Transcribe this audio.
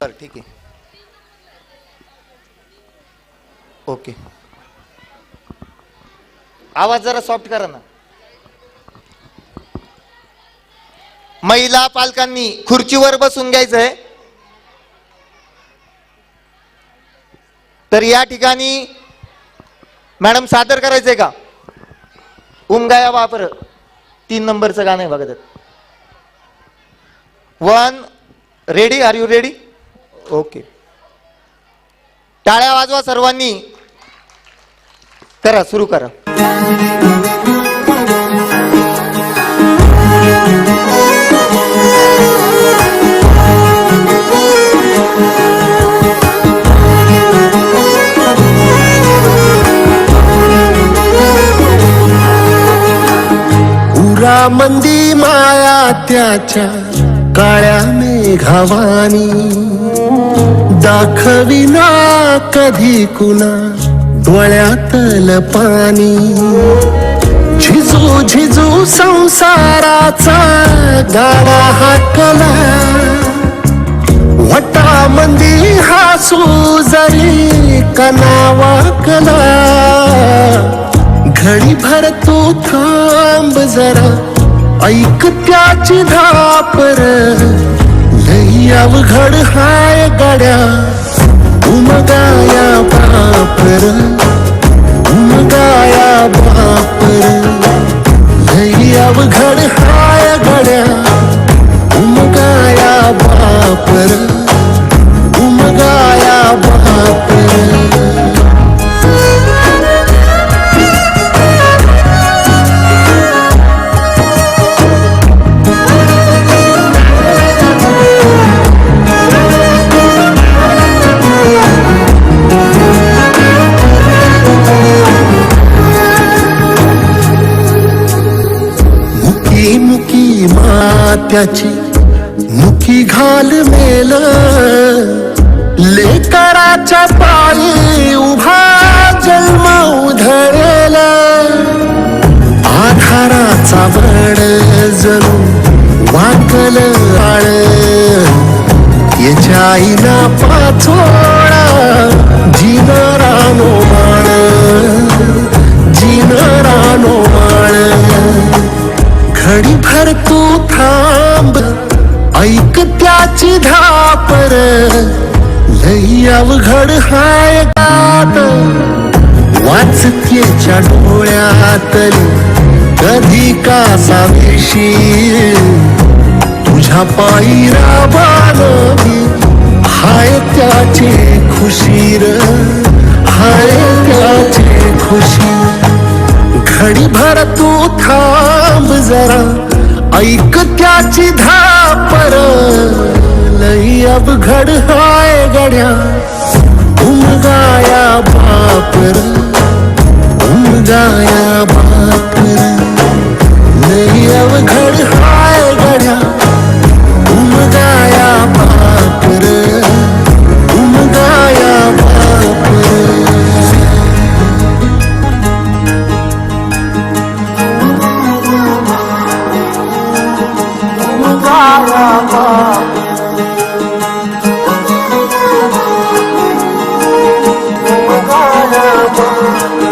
बरं ठीक आहे. ओके. आवाज जरा सॉफ्ट करा ना. महिला पालकांनी खुर्चीवर बसून घ्यायचंय. तर या ठिकाणी मॅडम सादर करायचंय का? उमगाया वापर. तीन नंबरचं गाणं आहे बघा one ready are you ready okay. टाळ्या वाजवा सर्वांनी. करा सुरू करा. उरा मंदी माया त्याच्या काळ्या घवानी दाखविना कधी कुणा डोळ्यातल पाणी झिजू झिजू संसाराचा गाडा हाकला वटा मंदी हासू जरी कनावाकला घडी भर तू थांब जरा ऐक त्याची धापर. अवघड हाय गड्या उमगाया बापर उमगाया बापर. लई अवघड हाय गड्या उमगाया बापर. त्याची मुखी घाल मेल. लेकराच्या पायी उभा जन्म उधळेल. आधाराचा वड जणू वाकल आळ याच्या आईना पाचोळा जिनारा ची धापर लई अवघड हाय गात. वाचतेच्या डोळ्यातली कधी का सावेशी. तुझ्या पायी राबाल हाय त्याचे खुशीर. हाय त्याचे खुशी घडी भर तू थांब जरा. ऐक त्याची धापर लई अब अवघड हाय गड्या. उमगाया बापर उमगाया बापर लई अब अवघड हाय गड्या. गाया बापर उमगाया बापर उमगाया बापर amor